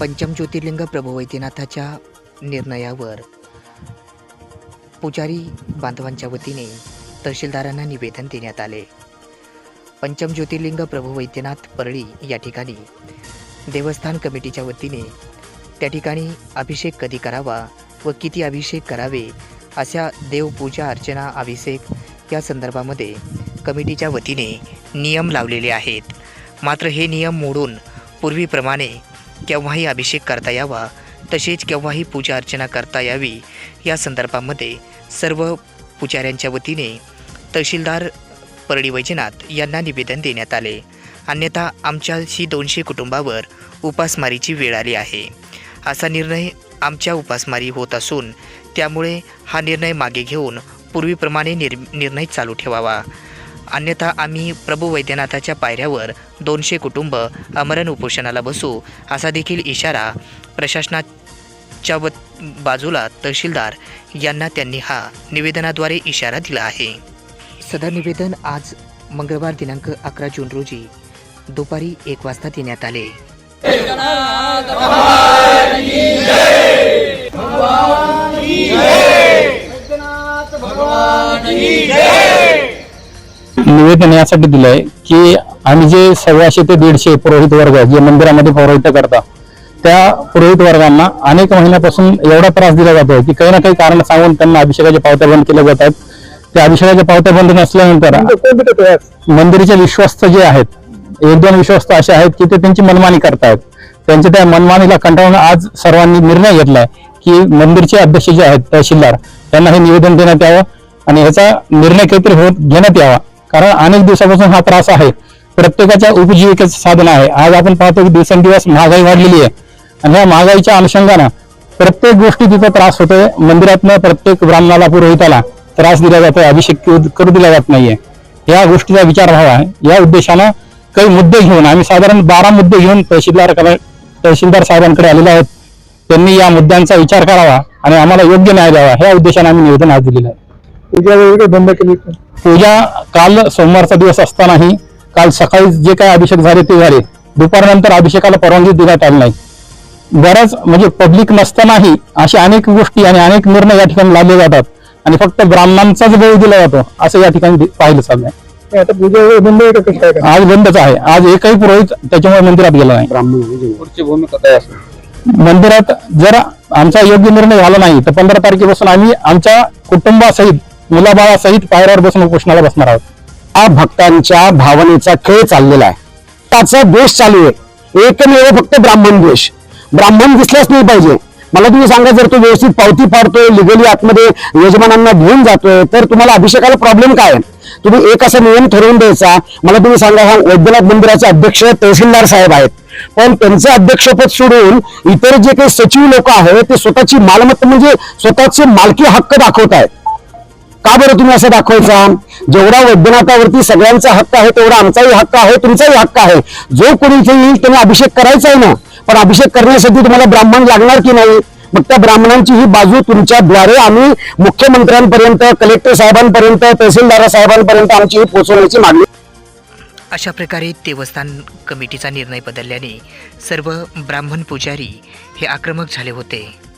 पंचम ज्योतिर्लिंग प्रभू वैद्यनाथाच्या निर्णयावर. पुजारी बांधवांच्या वतीने तहसीलदारांना निवेदन देण्यात आले. पंचम ज्योतिर्लिंग प्रभू वैद्यनाथ परळी या ठिकाणी देवस्थान कमिटीच्या वतीने त्या ठिकाणी अभिषेक कधी करावा व किती अभिषेक करावे अशा देवपूजा अर्चना अभिषेक या संदर्भामध्ये कमिटीच्या वतीने नियम लावलेले आहेत. मात्र हे नियम मोडून पूर्वीप्रमाणे केव्हाही अभिषेक करता यावा तसेच केव्हाही पूजा अर्चना करता यावी. या संदर्भामध्ये सर्व पुजाऱ्यांच्या वतीने तहसीलदार परळी वैजनाथ यांना निवेदन देण्यात आले. अन्यथा आमच्याशी दोनशे कुटुंबावर उपासमारीची वेळ आली आहे. असा निर्णय आमच्या उपासमारी होत असून त्यामुळे हा निर्णय मागे घेऊन पूर्वीप्रमाणे निर् निर्णय चालू ठेवावा. अन्यथा आम्ही प्रभू वैद्यनाथाच्या पायऱ्यावर दोनशे कुटुंब अमरण उपोषणाला बसू असा देखील इशारा प्रशासनाच्या व बाजूला तहसीलदार यांना त्यांनी हा निवेदनाद्वारे इशारा दिला आहे. सदर निवेदन आज मंगळवार दिनांक अकरा जून रोजी दुपारी एक वाजता देण्यात आले. निवेदन यासाठी दिलंय की आम्ही जे सव्वाशे ते दीडशे पुरोहित वर्ग जे मंदिरामध्ये पौरोहित करतात त्या पुरोहित वर्गांना अनेक महिन्यापासून एवढा त्रास दिला जातो की काही ना काही कारण सांगून त्यांना अभिषेकाच्या पावत्या बंद केल्या जातात त्या अभिषेकाच्या पावत्या बंद नसल्यानंतर मंदिराचे विश्वस्त जे आहेत एक दोन विश्वस्त असे आहेत की ते त्यांची मनमानी करतायत. त्यांच्या त्या मनमानीला कंटाळून आज सर्वांनी निर्णय घेतलाय की मंदिरचे अध्यक्ष जे आहेत तहसीलदार त्यांना हे निवेदन देण्यात यावं आणि ह्याचा निर्णय काहीतरी होत घेण्यात यावा. कारण अनेक दिवसापासून हा त्रास आहे. प्रत्येकाच्या उपजीविकेचं साधन आहे. आज आपण पाहतो की दिवसेंदिवस महागाई वाढलेली आहे. आणि या महागाईच्या अनुषंगानं प्रत्येक गोष्टी तिथं त्रास होतोय. मंदिरातनं प्रत्येक ब्राह्मणाला पुरोहिताला त्रास दिला जातोय. अभिषेक करू करू दिला जात नाहीये. या गोष्टीचा विचार व्हावा या उद्देशानं काही मुद्दे घेऊन आम्ही साधारण बारा मुद्दे घेऊन तहसीलदार तहसीलदार साहेबांकडे आलेले आहोत. त्यांनी या मुद्द्यांचा विचार करावा आणि आम्हाला योग्य न्याय द्यावा. या उद्देशाने आम्ही निवेदन आज दिलेलं आहे. पूजा केली सोमवारचा दिवस असतानाही काल सकाळी जे काही अभिषेक झाले ते झाले. दुपारनंतर अभिषेकाला परवानगी देण्यात आली नाही. बऱ्याच म्हणजे पब्लिक नसतानाही अशा अनेक गोष्टी आणि अनेक निर्णय या ठिकाणी लादले जातात. आणि फक्त ब्राह्मणांचाच बळी दिला जातो असं या ठिकाणी पाहिलं चाललंय. आता पूजा बंद आहे काय आज बंदच आहे. आज एकही पुरोहित त्याच्यामुळे मंदिरात गेला नाही. काय मंदिरात जर आमचा योग्य निर्णय झाला नाही तर पंधरा तारखेपासून आम्ही आमच्या कुटुंबासहित मुलाबाळासहित पायऱ्यावर बसून उपोषणाला बसणार आहोत. हा भक्तांच्या भावनेचा खेळ चाललेला आहे. त्याचा द्वेष चालू आहे. एकमेव फक्त ब्राह्मण द्वेष. ब्राह्मण दिसलाच नाही पाहिजे. मला तुम्ही सांगा जर तो व्यवस्थित पावती पाडतोय लिगली आतमध्ये यजमानांना घेऊन जातोय तर तुम्हाला अभिषेकाला प्रॉब्लेम काय आहे? तुम्ही एक असा नियम ठरवून द्यायचा. मला तुम्ही सांगा हा वैद्यनाथ मंदिराचे अध्यक्ष तहसीलदार साहेब आहेत. पण त्यांचं अध्यक्षपद सोडून इतर जे काही सचिव लोक आहेत ते स्वतःची मालमत्ता म्हणजे स्वतःचे मालकी हक्क दाखवत आहेत का बरं तुम्ही असं दाखवायचा जेवढा वैद्यनाथावरती सगळ्यांचा हक्क आहे तेवढा आमचाही हक्क आहे तुमचाही हक्क आहे. जो कोणी इथे येईल त्यांना अभिषेक करायचा आहे ना. पण अभिषेक करण्यासाठी तुम्हाला ब्राह्मण लागणार की नाही? मग त्या ब्राह्मणांची ही बाजू तुमच्याद्वारे आम्ही मुख्यमंत्र्यांपर्यंत कलेक्टर साहेबांपर्यंत तहसीलदार साहेबांपर्यंत आमची ही पोहोचवण्याची मागणी. अशा प्रकारे देवस्थान कमिटीचा निर्णय बदलल्याने सर्व ब्राह्मण पुजारी हे आक्रमक झाले होते.